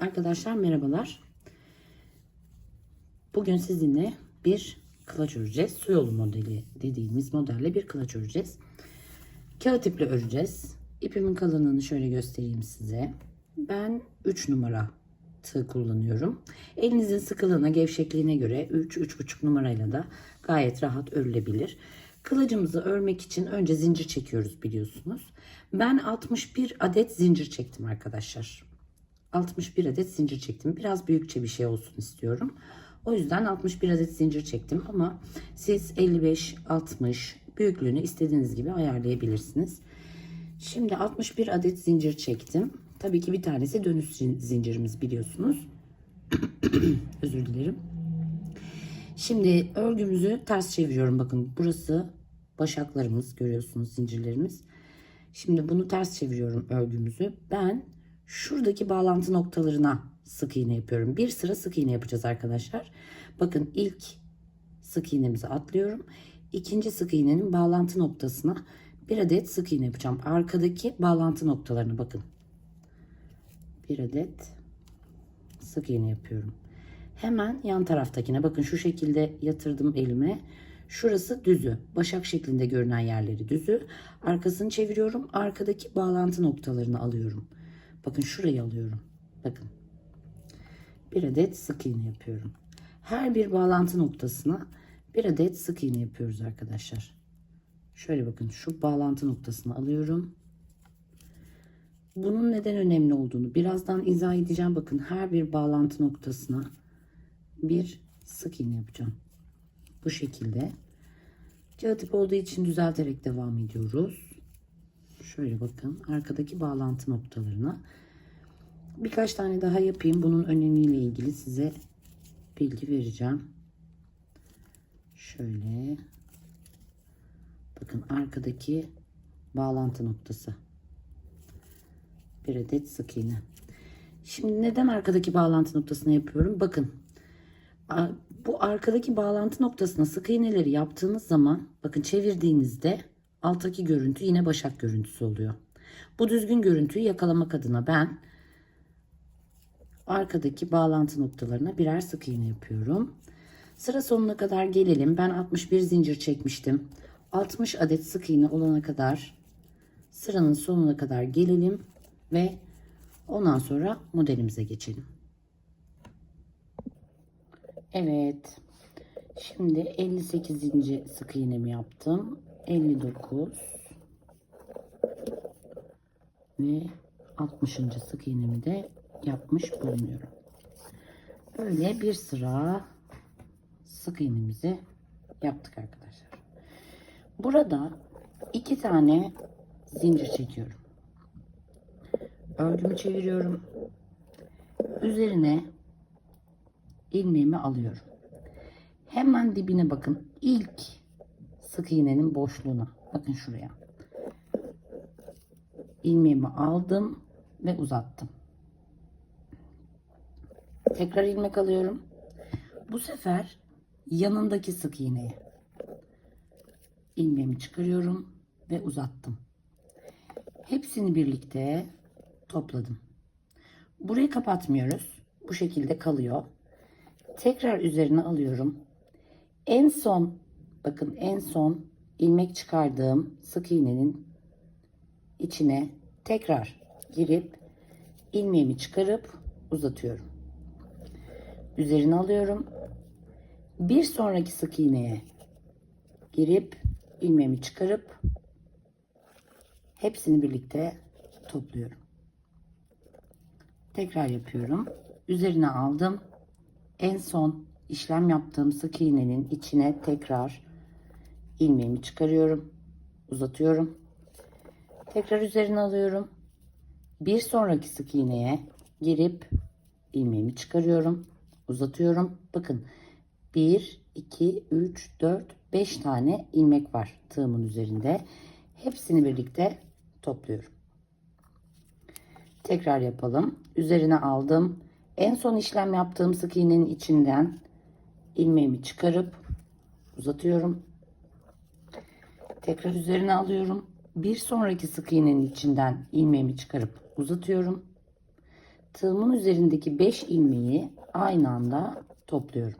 Arkadaşlar merhabalar. Bugün sizinle bir kılaç öreceğiz. Su yolu modeli dediğimiz modelle bir kılaç öreceğiz. Kağıt iple öreceğiz. İpimin kalınlığını şöyle göstereyim size. Ben 3 numara tığ kullanıyorum. Elinizin sıkılığına, gevşekliğine göre 3-3,5 numarayla da gayet rahat örülebilir. Kılıcımızı örmek için önce zincir çekiyoruz biliyorsunuz. Ben 61 adet zincir çektim arkadaşlar. 61 adet zincir çektim. Biraz büyükçe bir şey olsun istiyorum. O yüzden 61 adet zincir çektim ama siz 55, 60 büyüklüğünü istediğiniz gibi ayarlayabilirsiniz. Şimdi 61 adet zincir çektim. Tabii ki bir tanesi dönüş zincirimiz biliyorsunuz. Özür dilerim. Şimdi örgümüzü ters çeviriyorum. Bakın burası başaklarımız görüyorsunuz zincirlerimiz. Şimdi bunu ters çeviriyorum örgümüzü. Ben şuradaki bağlantı noktalarına sık iğne yapıyorum. Bir sıra sık iğne yapacağız arkadaşlar. Bakın ilk sık iğnemizi atlıyorum. İkinci sık iğnenin bağlantı noktasına bir adet sık iğne yapacağım. Arkadaki bağlantı noktalarına bakın. Bir adet sık iğne yapıyorum. Hemen yan taraftakine bakın şu şekilde yatırdım elime. Şurası düzü. Başak şeklinde görünen yerleri düzü. Arkasını çeviriyorum. Arkadaki bağlantı noktalarını alıyorum. Bakın şurayı alıyorum. Bakın. Bir adet sık iğne yapıyorum. Her bir bağlantı noktasına bir adet sık iğne yapıyoruz arkadaşlar. Şöyle bakın şu bağlantı noktasını alıyorum. Bunun neden önemli olduğunu birazdan izah edeceğim. Bakın her bir bağlantı noktasına bir sık iğne yapacağım. Bu şekilde. Kağıt ip olduğu için düzelterek devam ediyoruz. Şöyle bakın arkadaki bağlantı noktalarına birkaç tane daha yapayım. Bunun önemiyle ilgili size bilgi vereceğim. Şöyle bakın arkadaki bağlantı noktası. Bir adet sık iğne. Şimdi neden arkadaki bağlantı noktasını yapıyorum? Bakın bu arkadaki bağlantı noktasına sık iğneleri yaptığınız zaman bakın çevirdiğinizde alttaki görüntü yine başak görüntüsü oluyor. Bu düzgün görüntüyü yakalamak adına ben arkadaki bağlantı noktalarına birer sık iğne yapıyorum. Sıra sonuna kadar gelelim. Ben 61 zincir çekmiştim. 60 adet sık iğne olana kadar sıranın sonuna kadar gelelim ve ondan sonra modelimize geçelim. Evet. Şimdi 58. sık iğnemi yaptım. 59 ve 60. sık iğnemi de yapmış bulunuyorum. Böyle bir sıra sık iğnemizi yaptık arkadaşlar. Burada iki tane zincir çekiyorum. Örgümü çeviriyorum. Üzerine ilmeğimi alıyorum. Hemen dibine bakın. İlk sık iğnenin boşluğuna. Bakın şuraya. İlmeğimi aldım ve uzattım. Tekrar ilmek alıyorum. Bu sefer yanındaki sık iğneye ilmeğimi çıkarıyorum ve uzattım. Hepsini birlikte topladım. Burayı kapatmıyoruz. Bu şekilde kalıyor. Tekrar üzerine alıyorum. En son bakın en son ilmek çıkardığım sık iğnenin içine tekrar girip ilmeğimi çıkarıp uzatıyorum. Üzerine alıyorum. Bir sonraki sık iğneye girip ilmeğimi çıkarıp hepsini birlikte topluyorum. Tekrar yapıyorum. Üzerine aldım. En son işlem yaptığım sık iğnenin içine tekrar ilmeğimi çıkarıyorum. Uzatıyorum. Tekrar üzerine alıyorum. Bir sonraki sık iğneye girip ilmeğimi çıkarıyorum. Uzatıyorum. Bakın 1, 2, 3, 4, 5 tane ilmek var tığımın üzerinde. Hepsini birlikte topluyorum. Tekrar yapalım. Üzerine aldım. En son işlem yaptığım sık iğnenin içinden ilmeğimi çıkarıp uzatıyorum. Tekrar üzerine alıyorum. Bir sonraki sık iğnenin içinden ilmeğimi çıkarıp uzatıyorum. tığımın üzerindeki 5 ilmeği aynı anda topluyorum.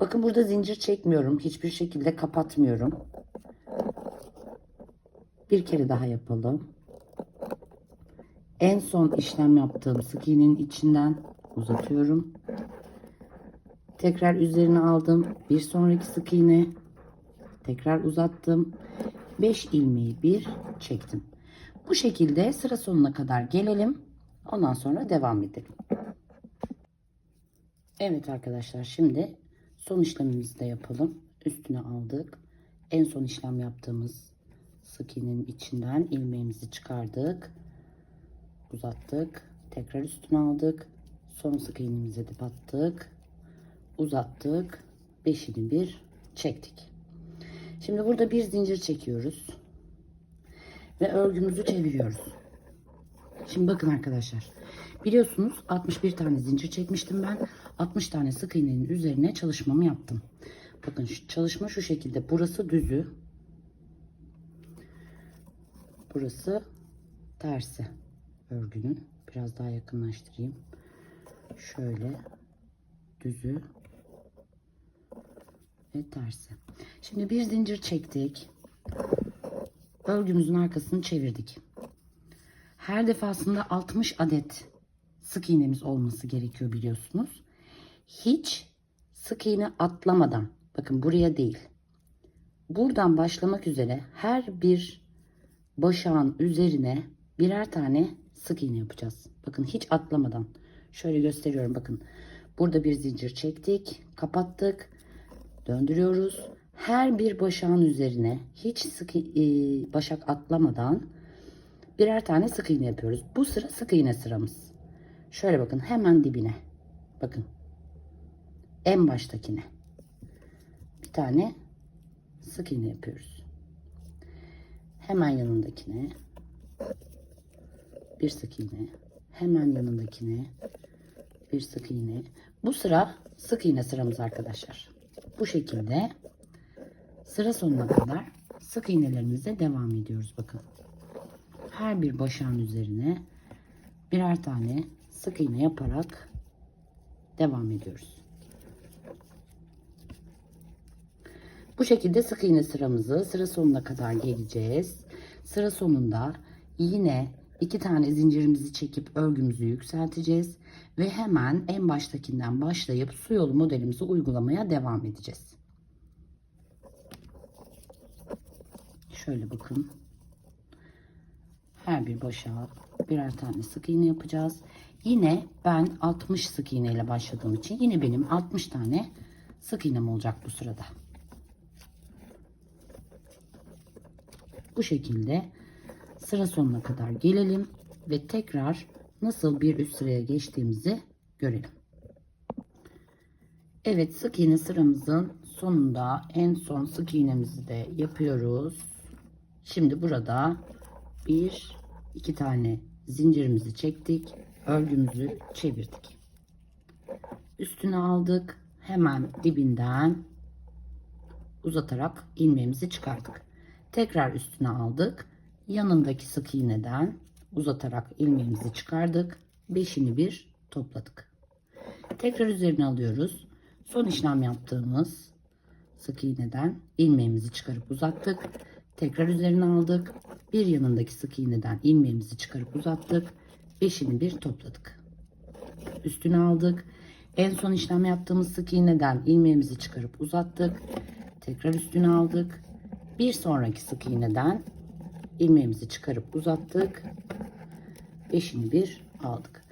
Bakın burada zincir çekmiyorum. Hiçbir şekilde kapatmıyorum. Bir kere daha yapalım. En son işlem yaptığım sık iğnenin içinden uzatıyorum. Tekrar üzerine aldım. Bir sonraki sık iğne. Tekrar uzattım. 5 ilmeği bir çektim. Bu şekilde sıra sonuna kadar gelelim. Ondan sonra devam edelim. Evet arkadaşlar şimdi son işlemimizi de yapalım. Üstüne aldık. En son işlem yaptığımız sık iğnenin içinden ilmeğimizi çıkardık. Uzattık. Tekrar üstüne aldık. Son sık iğnemize de battık. Uzattık. Beşini bir çektik. Şimdi burada bir zincir çekiyoruz. Ve örgümüzü çeviriyoruz. Şimdi bakın arkadaşlar. Biliyorsunuz 61 tane zincir çekmiştim ben. 60 tane sık iğnenin üzerine çalışmamı yaptım. Bakın şu çalışma şu şekilde. Burası düzü. Burası tersi örgünün. Biraz daha yakınlaştırayım. Şöyle düzü ve tersi. Şimdi bir zincir çektik. Örgümüzün arkasını çevirdik. Her defasında 60 adet sık iğnemiz olması gerekiyor biliyorsunuz. Hiç sık iğne atlamadan bakın buraya değil. Buradan başlamak üzere her bir başağın üzerine birer tane sık iğne yapacağız. Bakın hiç atlamadan. Şöyle gösteriyorum bakın. Burada bir zincir çektik, kapattık, döndürüyoruz. Her bir başağın üzerine hiç sık e, başak atlamadan birer tane sık iğne yapıyoruz. Bu sıra sık iğne sıramız. Şöyle bakın hemen dibine. Bakın. En baştakine. Bir tane sık iğne yapıyoruz. Hemen yanındakine bir sık iğne. Hemen yanındakine bir sık iğne. Bu sıra sık iğne sıramız arkadaşlar. Bu şekilde sıra sonuna kadar sık iğnelerimize devam ediyoruz bakın. Her bir başağın üzerine birer tane sık iğne yaparak devam ediyoruz. Bu şekilde sık iğne sıramızı sıra sonuna kadar geleceğiz. Sıra sonunda yine iki tane zincirimizi çekip örgümüzü yükselteceğiz ve hemen en baştakinden başlayıp su yolu modelimizi uygulamaya devam edeceğiz. Şöyle bakın. Her bir başa birer tane sık iğne yapacağız. Yine ben 60 sık iğne ile başladığım için yine benim 60 tane sık iğnem olacak bu sırada. Bu şekilde sıra sonuna kadar gelelim ve tekrar nasıl bir üst sıraya geçtiğimizi görelim. Evet sık iğne sıramızın sonunda en son sık iğnemizi de yapıyoruz. Şimdi burada bir iki tane zincirimizi çektik. Örgümüzü çevirdik. Üstüne aldık. Hemen dibinden uzatarak ilmeğimizi çıkardık. Tekrar üstüne aldık. Yanındaki sık iğneden uzatarak ilmeğimizi çıkardık. Beşini bir topladık. Tekrar üzerine alıyoruz. Son işlem yaptığımız sık iğneden ilmeğimizi çıkarıp uzattık. Tekrar üzerine aldık. Bir yanındaki sık iğneden ilmeğimizi çıkarıp uzattık. Beşini bir topladık. Üstüne aldık. En son işlem yaptığımız sık iğneden ilmeğimizi çıkarıp uzattık. Tekrar üstüne aldık. Bir sonraki sık iğneden ilmeğimizi çıkarıp uzattık. Beşini bir aldık.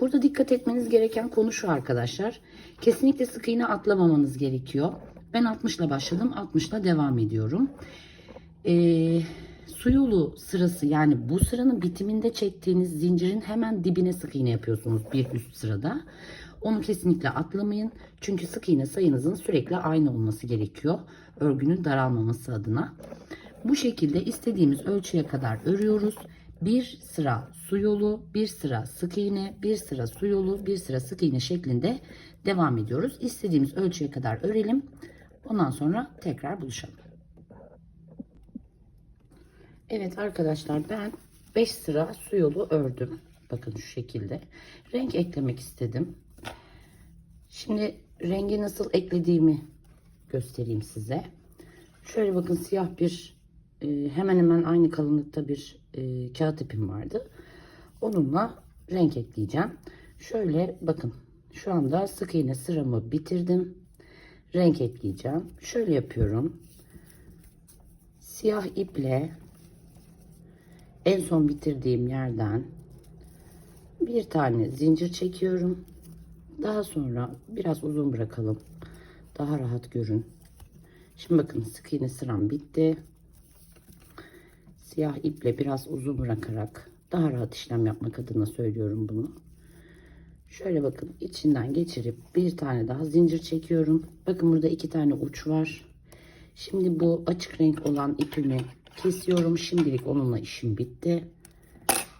Burada dikkat etmeniz gereken konu şu arkadaşlar. Kesinlikle sık iğne atlamamanız gerekiyor. Ben 60 ile başladım. 60 ile devam ediyorum. Ee, su yolu sırası yani bu sıranın bitiminde çektiğiniz zincirin hemen dibine sık iğne yapıyorsunuz bir üst sırada. Onu kesinlikle atlamayın. Çünkü sık iğne sayınızın sürekli aynı olması gerekiyor. Örgünün daralmaması adına. Bu şekilde istediğimiz ölçüye kadar örüyoruz. Bir sıra su yolu, bir sıra sık iğne, bir sıra su yolu, bir sıra sık iğne şeklinde devam ediyoruz. İstediğimiz ölçüye kadar örelim. Ondan sonra tekrar buluşalım. Evet arkadaşlar ben 5 sıra su yolu ördüm. Bakın şu şekilde. Renk eklemek istedim. Şimdi rengi nasıl eklediğimi göstereyim size. Şöyle bakın siyah bir e, hemen hemen aynı kalınlıkta bir e, kağıt ipim vardı. Onunla renk ekleyeceğim. Şöyle bakın şu anda sık iğne sıramı bitirdim. Renk ekleyeceğim. Şöyle yapıyorum. Siyah iple en son bitirdiğim yerden bir tane zincir çekiyorum. Daha sonra biraz uzun bırakalım. Daha rahat görün. Şimdi bakın sık iğne sıram bitti. Siyah iple biraz uzun bırakarak daha rahat işlem yapmak adına söylüyorum bunu. Şöyle bakın içinden geçirip bir tane daha zincir çekiyorum. Bakın burada iki tane uç var. Şimdi bu açık renk olan ipimi kesiyorum. Şimdilik onunla işim bitti.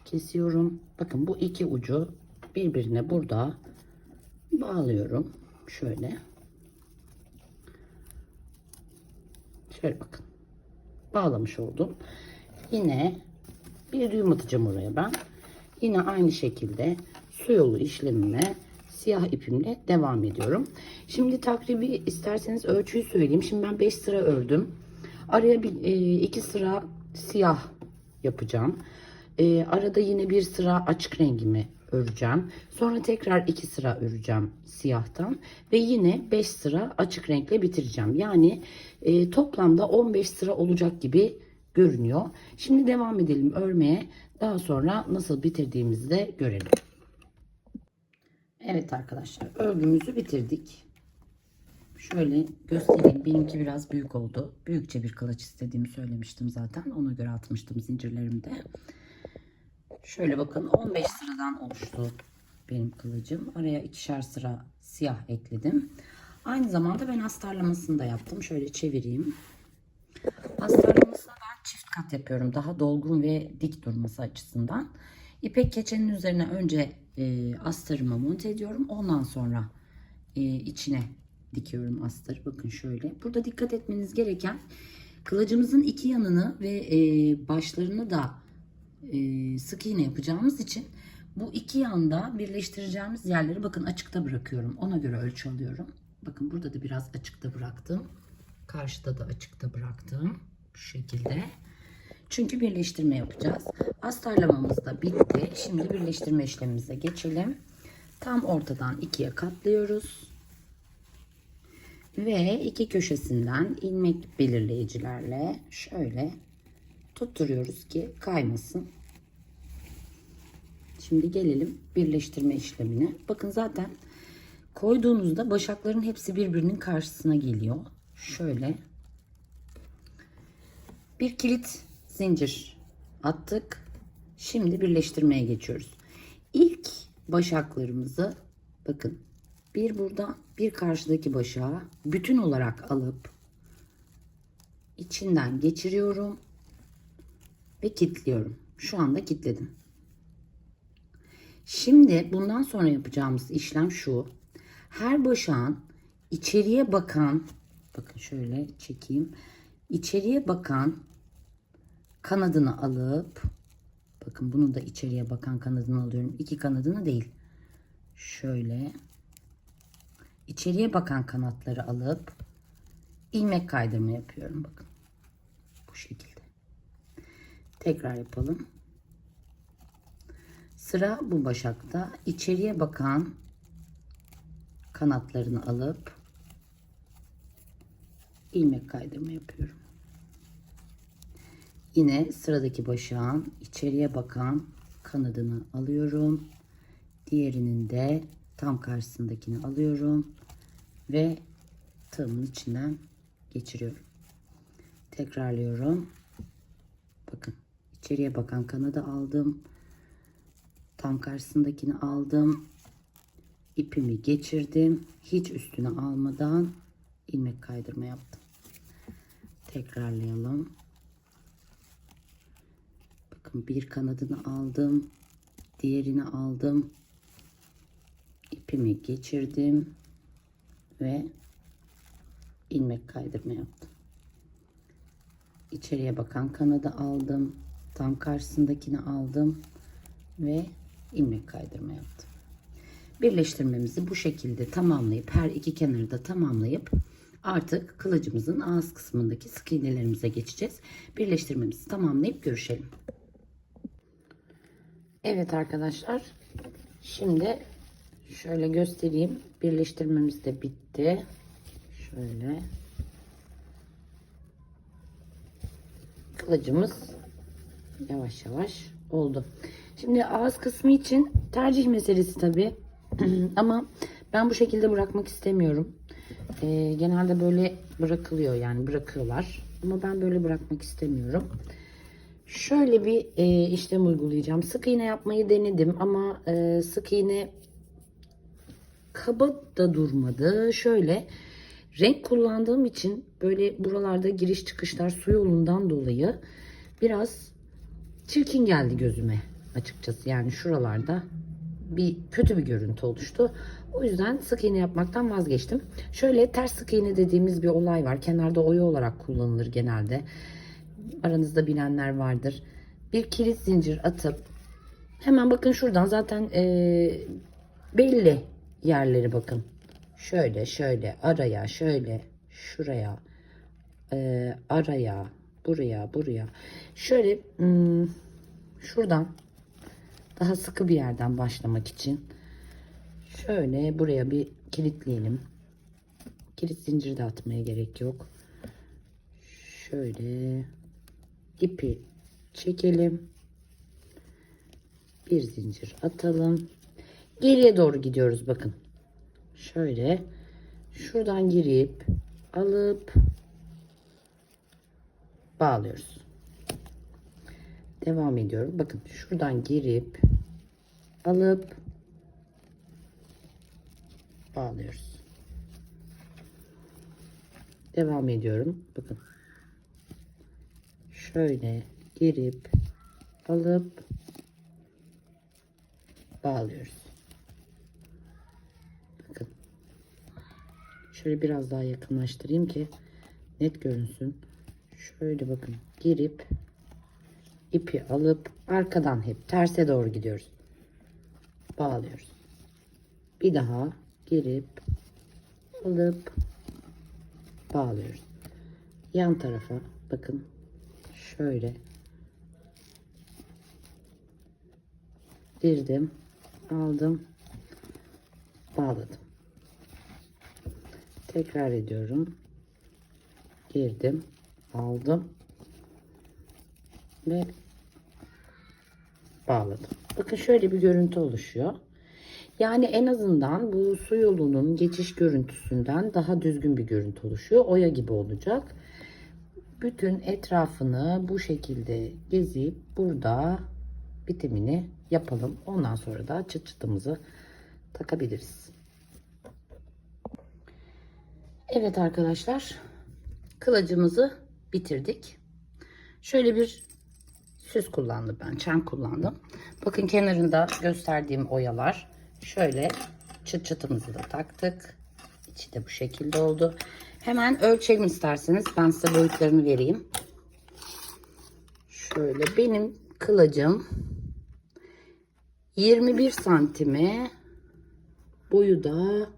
Kesiyorum. Bakın bu iki ucu birbirine burada bağlıyorum. Şöyle. Şöyle bakın. Bağlamış oldum. Yine bir düğüm atacağım oraya ben. Yine aynı şekilde su yolu işlemime siyah ipimle devam ediyorum. Şimdi takribi isterseniz ölçüyü söyleyeyim. Şimdi ben 5 sıra ördüm. Araya bir e, sıra siyah yapacağım. E, arada yine bir sıra açık rengimi öreceğim. Sonra tekrar iki sıra öreceğim siyahtan ve yine 5 sıra açık renkle bitireceğim. Yani e, toplamda 15 sıra olacak gibi görünüyor. Şimdi devam edelim örmeye. Daha sonra nasıl bitirdiğimizi de görelim. Evet arkadaşlar örgümüzü bitirdik. Şöyle göstereyim. Benimki biraz büyük oldu. Büyükçe bir kılıç istediğimi söylemiştim zaten. Ona göre atmıştım zincirlerimde. Şöyle bakın 15 sıradan oluştu benim kılıcım. Araya ikişer sıra siyah ekledim. Aynı zamanda ben astarlamasını da yaptım. Şöyle çevireyim. Çift kat yapıyorum. Daha dolgun ve dik durması açısından. İpek keçenin üzerine önce e, astarımı monte ediyorum. Ondan sonra e, içine dikiyorum astarı. Bakın şöyle. Burada dikkat etmeniz gereken kılıcımızın iki yanını ve e, başlarını da e, sık iğne yapacağımız için bu iki yanda birleştireceğimiz yerleri bakın açıkta bırakıyorum. Ona göre ölçü alıyorum. Bakın burada da biraz açıkta bıraktım. Karşıda da açıkta bıraktım. Bu şekilde. Çünkü birleştirme yapacağız. Astarlamamız da bitti. Şimdi birleştirme işlemimize geçelim. Tam ortadan ikiye katlıyoruz. Ve iki köşesinden ilmek belirleyicilerle şöyle tutturuyoruz ki kaymasın. Şimdi gelelim birleştirme işlemine. Bakın zaten koyduğunuzda başakların hepsi birbirinin karşısına geliyor. Şöyle bir kilit zincir attık. Şimdi birleştirmeye geçiyoruz. İlk başaklarımızı bakın bir burada bir karşıdaki başağı bütün olarak alıp içinden geçiriyorum ve kilitliyorum. Şu anda kilitledim. Şimdi bundan sonra yapacağımız işlem şu. Her başağın içeriye bakan bakın şöyle çekeyim. İçeriye bakan kanadını alıp bakın bunun da içeriye bakan kanadını alıyorum. İki kanadını değil. Şöyle içeriye bakan kanatları alıp ilmek kaydırma yapıyorum bakın. Bu şekilde. Tekrar yapalım. Sıra bu başakta içeriye bakan kanatlarını alıp ilmek kaydırma yapıyorum. Yine sıradaki başağın içeriye bakan kanadını alıyorum. Diğerinin de tam karşısındakini alıyorum ve tığımın içinden geçiriyorum. Tekrarlıyorum. Bakın içeriye bakan kanadı aldım. Tam karşısındakini aldım. İpimi geçirdim. Hiç üstüne almadan ilmek kaydırma yaptım. Tekrarlayalım. Bakın bir kanadını aldım. Diğerini aldım. İpimi geçirdim. Ve ilmek kaydırma yaptım. İçeriye bakan kanadı aldım. Tam karşısındakini aldım. Ve ilmek kaydırma yaptım. Birleştirmemizi bu şekilde tamamlayıp her iki kenarı da tamamlayıp artık kılıcımızın ağız kısmındaki sık iğnelerimize geçeceğiz. Birleştirmemizi tamamlayıp görüşelim. Evet arkadaşlar. Şimdi şöyle göstereyim. Birleştirmemiz de bitti. Şöyle. Kılıcımız yavaş yavaş oldu. Şimdi ağız kısmı için tercih meselesi tabi. Ama ben bu şekilde bırakmak istemiyorum. Ee, genelde böyle bırakılıyor yani bırakıyorlar. Ama ben böyle bırakmak istemiyorum. Şöyle bir e, işlem uygulayacağım. Sık iğne yapmayı denedim ama e, sık iğne kaba da durmadı. Şöyle renk kullandığım için böyle buralarda giriş çıkışlar su yolundan dolayı biraz çirkin geldi gözüme açıkçası. Yani şuralarda bir kötü bir görüntü oluştu. O yüzden sık iğne yapmaktan vazgeçtim. Şöyle ters sık iğne dediğimiz bir olay var. Kenarda oya olarak kullanılır genelde. Aranızda bilenler vardır. Bir kilit zincir atıp hemen bakın şuradan zaten eee, belli yerleri bakın. Şöyle şöyle araya şöyle şuraya eee, araya buraya buraya şöyle hmm, şuradan daha sıkı bir yerden başlamak için şöyle buraya bir kilitleyelim. Kilit zinciri de atmaya gerek yok. Şöyle ipi çekelim. Bir zincir atalım. Geriye doğru gidiyoruz bakın. Şöyle şuradan girip alıp bağlıyoruz. Devam ediyorum. Bakın şuradan girip alıp bağlıyoruz. Devam ediyorum. Bakın. Şöyle girip alıp bağlıyoruz. Bakın. Şöyle biraz daha yakınlaştırayım ki net görünsün. Şöyle bakın girip ipi alıp arkadan hep terse doğru gidiyoruz. Bağlıyoruz. Bir daha girip alıp bağlıyoruz. Yan tarafa bakın şöyle. Girdim aldım bağladım. Tekrar ediyorum. Girdim aldım ve bağladım. Bakın şöyle bir görüntü oluşuyor. Yani en azından bu su yolunun geçiş görüntüsünden daha düzgün bir görüntü oluşuyor. Oya gibi olacak bütün etrafını bu şekilde gezip burada bitimini yapalım. Ondan sonra da çıt çıtımızı takabiliriz. Evet arkadaşlar kılıcımızı bitirdik. Şöyle bir süs kullandım ben. Çan kullandım. Bakın kenarında gösterdiğim oyalar. Şöyle çıt çıtımızı da taktık. İçi de bu şekilde oldu. Hemen ölçelim isterseniz. Ben size boyutlarını vereyim. Şöyle benim kılıcım 21 santime boyu da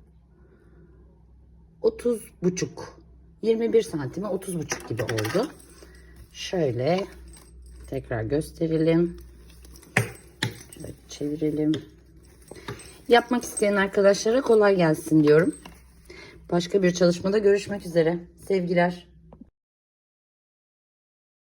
30 buçuk 21 santime 30 buçuk gibi oldu. Şöyle tekrar gösterelim. Şöyle çevirelim. Yapmak isteyen arkadaşlara kolay gelsin diyorum. Başka bir çalışmada görüşmek üzere. Sevgiler.